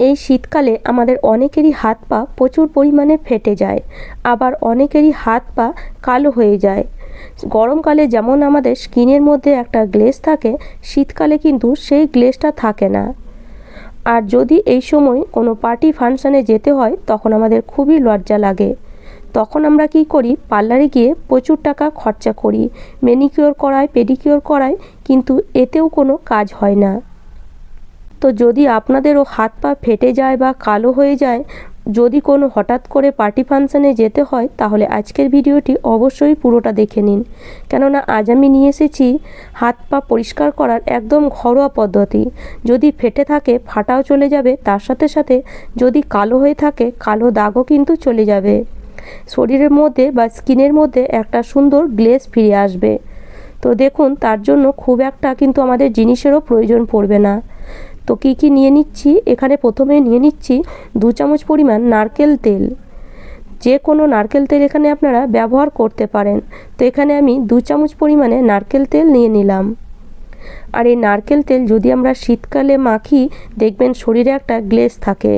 এই শীতকালে আমাদের অনেকেরই হাত পা প্রচুর পরিমাণে ফেটে যায়, আবার অনেকেরই হাত পা কালো হয়ে যায়। গরমকালে যেমন আমাদের স্কিনের মধ্যে একটা গ্লেস থাকে, শীতকালে কিন্তু সেই গ্লেজটা থাকে না। আর যদি এই সময় কোনো পার্টি ফাংশানে যেতে হয়, তখন আমাদের খুবই লজ্জা লাগে। তখন আমরা কি করি, পার্লারে গিয়ে প্রচুর টাকা খরচা করি ম্যানিকিওর করাই পেডিকিওর করাই কিন্তু এতেও কোনো কাজ হয় না। তো যদি আপনাদেরও হাত পা ফেটে যায় বা কালো হয়ে যায়, যদি কোনো হঠাৎ করে পার্টি ফাংশানে যেতে হয়, তাহলে আজকের ভিডিওটি অবশ্যই পুরোটা দেখে নিন। কেননা আজ আমি নিয়ে এসেছি হাত পা পরিষ্কার করার একদম ঘরোয়া পদ্ধতি। যদি ফেটে থাকে, ফাটাও চলে যাবে, তার সাথে সাথে যদি কালো হয়ে থাকে, কালো দাগও কিন্তু চলে যাবে। শরীরের মধ্যে বা স্কিনের মধ্যে একটা সুন্দর গ্লেজ ফিরে আসবে। তো দেখুন, তার জন্য খুব একটা কিন্তু আমাদের জিনিসেরও প্রয়োজন পড়বে না। তো কী কী নিয়ে নিচ্ছি? এখানে প্রথমে নিয়ে নিচ্ছি দু চামচ পরিমাণ নারকেল তেল। যে কোনো নারকেল তেল এখানে আপনারা ব্যবহার করতে পারেন। তো এখানে আমি দু চামচ পরিমাণে নারকেল তেল নিয়ে নিলাম। আর এই নারকেল তেল যদি আমরা শীতকালে মাখি, দেখবেন শরীরে একটা গ্লেজ থাকে।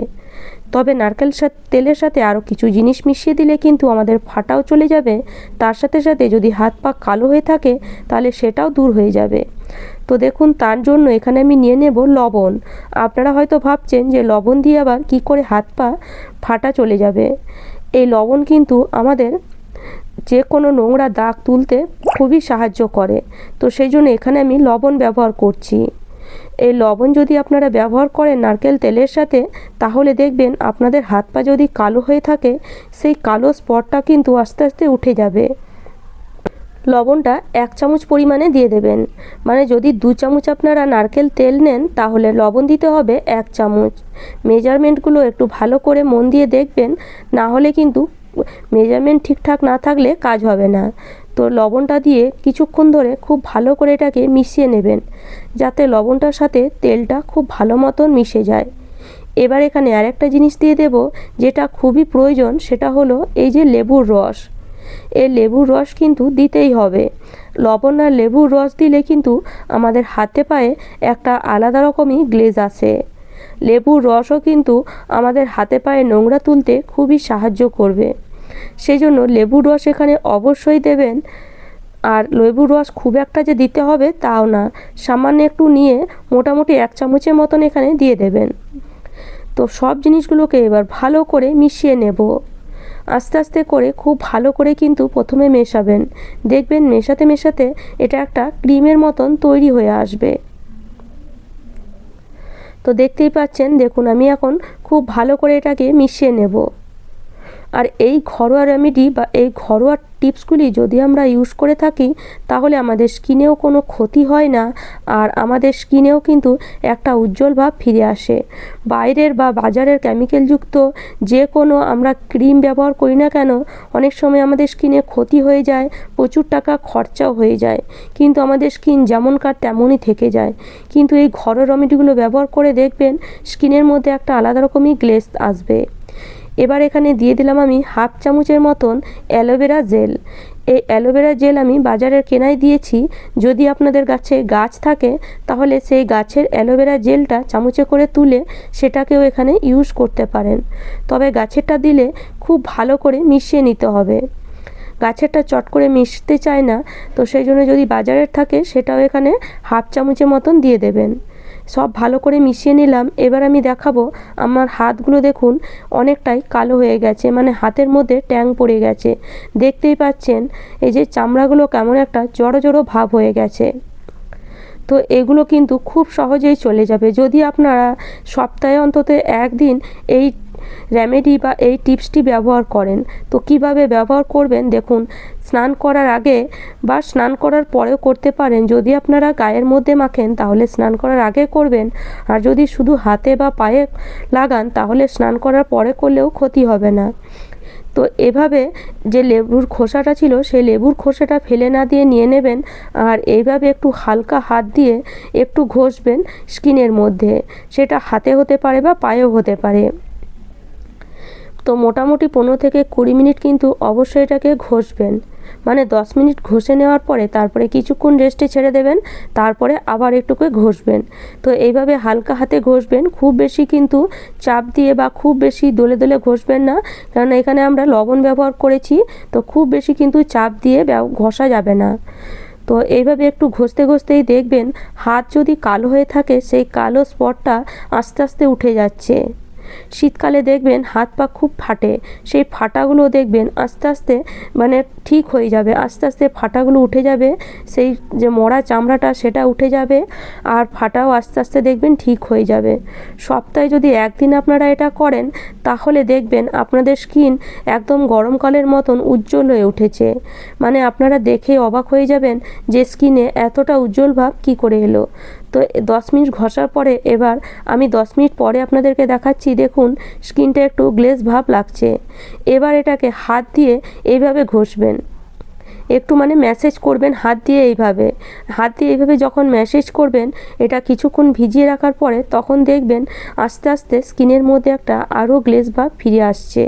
তবে নারকেল তেলের সাথে আরও কিছু জিনিস মিশিয়ে দিলে কিন্তু আমাদের ফাটাও চলে যাবে। তার সাথে সাথে যদি হাত পা কালো হয়ে থাকে, তাহলে সেটাও দূর হয়ে যাবে। তো দেখুন, তার জন্য এখানে আমি নিয়ে নেব লবণ। আপনারা হয়তো ভাবছেন যে লবণ দিয়ে আবার কি করে হাত পা ফাটা চলে যাবে। এই লবণ কিন্তু আমাদের যে কোনো নোংরা দাগ তুলতে খুবই সাহায্য করে। তো সেই জন্য এখানে আমি লবণ ব্যবহার করছি। এই লবণ যদি আপনারা ব্যবহার করেন নারকেল তেলের সাথে, তাহলে দেখবেন আপনাদের হাত পা যদি কালো হয়ে থাকে, সেই কালো স্পটটা কিন্তু আস্তে আস্তে উঠে যাবে। লবণটা এক চামচ পরিমাণে দিয়ে দেবেন। মানে যদি দু চামচ আপনারা নারকেল তেল নেন, তাহলে লবণ দিতে হবে এক চামচ। মেজারমেন্টগুলো একটু ভালো করে মন দিয়ে দেখবেন, না হলে কিন্তু মেজারমেন্ট ঠিকঠাক না থাকলে কাজ হবে না। তো লবণটা দিয়ে কিছুক্ষণ ধরে খুব ভালো করে এটাকে মিশিয়ে নেবেন, যাতে লবণটার সাথে তেলটা খুব ভালো মতন মিশে যায়। এবার এখানে আরেকটা জিনিস দিয়ে দেব, যেটা খুবই প্রয়োজন, সেটা হলো এই যে লেবুর রস। এই লেবুর রস কিন্তু দিতেই হবে। লবণ আর লেবুর রস দিলে কিন্তু আমাদের হাতে পায়ে একটা আলাদা রকমই গ্লেজ আসে। লেবুর রসও কিন্তু আমাদের হাতে পায়ে নোংরা তুলতে খুবই সাহায্য করবে। সেই জন্য লেবুর রস এখানে অবশ্যই দেবেন। আর লেবুর রস খুব একটা যে দিতে হবে তাও না। সামান্য একটু নিয়ে মোটামুটি এক চামচের মতন এখানে দিয়ে দেবেন। তো সব জিনিসগুলোকে এবার ভালো করে মিশিয়ে নেব। আস্তে আস্তে করে খুব ভালো করে কিন্তু প্রথমে মেশাবেন। দেখবেন মেশাতে মেশাতে এটা একটা ক্রিমের মতন তৈরি হয়ে আসবে। তো দেখতেই পাচ্ছেন, দেখুন আমি এখন খুব ভালো করে এটাকে মিশিয়ে নেব। আর এই ঘরোয়া রেমেডি বা এই ঘরোয়া টিপসগুলি যদি আমরা ইউজ করে থাকি, তাহলে আমাদের স্কিনেও কোনো ক্ষতি হয় না আর আমাদের স্কিনেও কিন্তু একটা উজ্জ্বল ভাব ফিরে আসে। বাইরের বা বাজারের কেমিক্যালযুক্ত যে কোনো আমরা ক্রিম ব্যবহার করি না কেন, অনেক সময় আমাদের স্কিনে ক্ষতি হয়ে যায়, প্রচুর টাকা খরচাও হয়ে যায়। কিন্তু আমাদের স্কিন যেমনকার তেমনই থেকে যায়। কিন্তু এই ঘরোয়া রেমেডিগুলো ব্যবহার করে দেখবেন, স্কিনের মধ্যে একটা আলাদা রকমই গ্লেস আসবে। এবার এখানে দিয়ে দিলাম আমি হাফ চামচের মতন অ্যালোভেরা জেল। এই অ্যালোভেরা জেল আমি বাজারের কেনায় দিয়েছি। যদি আপনাদের গাছে গাছ থাকে, তাহলে সেই গাছের অ্যালোভেরা জেলটা চামচে করে তুলে সেটাকেও এখানে ইউজ করতে পারেন। তবে গাছেরটা দিলে খুব ভালো করে মিশিয়ে নিতে হবে। গাছেরটা চট করে মিশতে চায় না, তো সেই জন্য যদি বাজারের থাকে, সেটাও এখানে হাফ চামচের মতন দিয়ে দেবেন। সব ভালো করে মিশিয়ে নিলাম। এবার আমি দেখাবো, আমার হাতগুলো দেখুন, অনেকটাই কালো হয়ে গেছে মানে হাতের মধ্যে ট্যাং পড়ে গেছে। দেখতেই পাচ্ছেন, এই যে চামড়াগুলো কেমন একটা জড়ো জড়ো ভাব হয়ে গেছে। তো এগুলো কিন্তু খুব সহজেই চলে যাবে। যদি আপনারা সপ্তাহে অন্তত একদিন এই রেমেডি বা এই টিপসটি ব্যবহার করেন। তো কীভাবে ব্যবহার করবেন? দেখুন, স্নান করার আগে বা স্নান করার পরেও করতে পারেন। যদি আপনারা গায়ের মধ্যে মাখেন, তাহলে স্নান করার আগে করবেন। আর যদি শুধু হাতে বা পায়ে লাগান, তাহলে স্নান করার পরে করলেও ক্ষতি হবে না। তো এভাবে যে লেবুর খোসাটা ছিল, সেই লেবুর খোসাটা ফেলে না দিয়ে নিয়ে নেবেন। আর এইভাবে একটু হালকা হাত দিয়ে একটু ঘষবেন স্কিনের মধ্যে। সেটা হাতে হতে পারে বা পায়েও হতে পারে। তো মোটামুটি পনেরো থেকে কুড়ি মিনিট কিন্তু অবশ্যই এটাকে ঘষবেন। মানে দশ মিনিট ঘষে নেওয়ার পরে তারপরে কিছুক্ষণ রেস্টে ছেড়ে দেবেন, তারপরে আবার একটু করে ঘষবেন। তো এইভাবে হালকা হাতে ঘষবেন, খুব বেশি কিন্তু চাপ দিয়ে বা খুব বেশি দোলে দোলে ঘষবেন না। কারণ এখানে আমরা লবণ ব্যবহার করেছি, তো খুব বেশি কিন্তু চাপ দিয়ে ঘষা যাবে না। তো এইভাবে একটু ঘষতে ঘষতেই দেখবেন, হাত যদি কালো হয়ে থাকে, সেই কালো স্পটটা আস্তে আস্তে উঠে যাচ্ছে। শীতকালে দেখবেন হাত পা খুব ফাটে, সেই ফাটাগুলো দেখবেন আস্তে আস্তে মানে ঠিক হয়ে যাবে, আস্তে আস্তে ফাটাগুলো উঠে যাবে, সেই যে মরা চামড়াটা সেটা উঠে যাবে আর ফাটাও আস্তে আস্তে দেখবেন ঠিক হয়ে যাবে। সপ্তাহে যদি একদিন আপনারা এটা করেন, তাহলে দেখবেন আপনাদের স্কিন একদম গরমকালের মতন উজ্জ্বল হয়ে উঠেছে। মানে আপনারা দেখে অবাক হয়ে যাবেন যে স্কিনে এতটা উজ্জ্বল ভাব কী করে এলো। তো দশ মিনিট ঘষার পরে এবার আমি দশ মিনিট পরে আপনাদেরকে দেখাচ্ছি, দেখুন, স্কিনটা একটু গ্লেজ ভাব লাগছে। এবার এটাকে হাত দিয়ে এইভাবে ঘষবেন। একটু মানে ম্যাসেজ করবেন হাত দিয়ে এইভাবে। হাত দিয়ে এইভাবে যখন ম্যাসেজ করবেন, এটা কিছুক্ষণ ভিজিয়ে রাখার পরে তখন দেখবেন আস্তে আস্তে স্কিনের মধ্যে একটা আরও গ্লেজ ভাব ফিরে আসছে।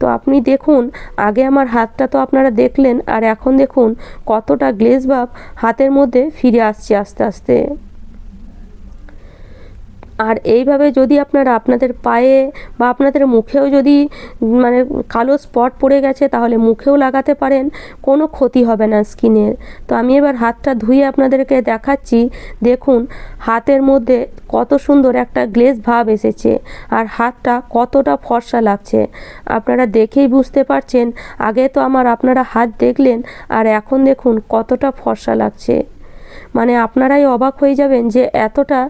তো আপনি দেখুন, আগে আমার হাতটা তো আপনারা দেখলেন, আর এখন দেখুন কতটা গ্লেজ ভাব হাতের মধ্যে ফিরে আসছে আস্তে আস্তে। আর এইভাবে যদি আপনারা আপনাদের পায়ে বা আপনাদের মুখেও যদি মানে কালো স্পট পড়ে গেছে, তাহলে মুখেও লাগাতে পারেন, কোনো ক্ষতি হবে না স্কিনের তো আমি এবার হাতটা ধুয়ে আপনাদেরকে দেখাচ্ছি। দেখুন, হাতের মধ্যে কত সুন্দর একটা গ্লেজ ভাব এসেছে আর হাতটা কতটা ফর্সা লাগছে। আপনারা দেখেই বুঝতে পারছেন, আগে তো আমার আপনারা হাত দেখলেন, আর এখন দেখুন কতটা ফর্সা লাগছে। মানে আপনারাই অবাক হয়ে যাবেন যে এতটা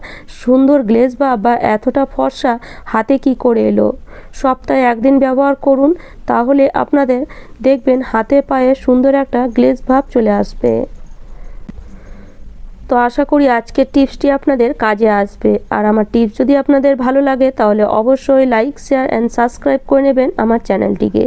সুন্দর গ্লেজ বা বা এতটা ফর্সা হাতে কি করে এলো। সপ্তাহে একদিন ব্যবহার করুন, তাহলে আপনাদের দেখবেন হাতে পায়ে সুন্দর একটা গ্লেজ ভাব চলে আসবে। তো আশা করি আজকের টিপসটি আপনাদের কাজে আসবে। আর আমার টিপস যদি আপনাদের ভালো লাগে, তাহলে অবশ্যই লাইক, শেয়ার অ্যান্ড সাবস্ক্রাইব করে নেবেন আমার চ্যানেলটিকে।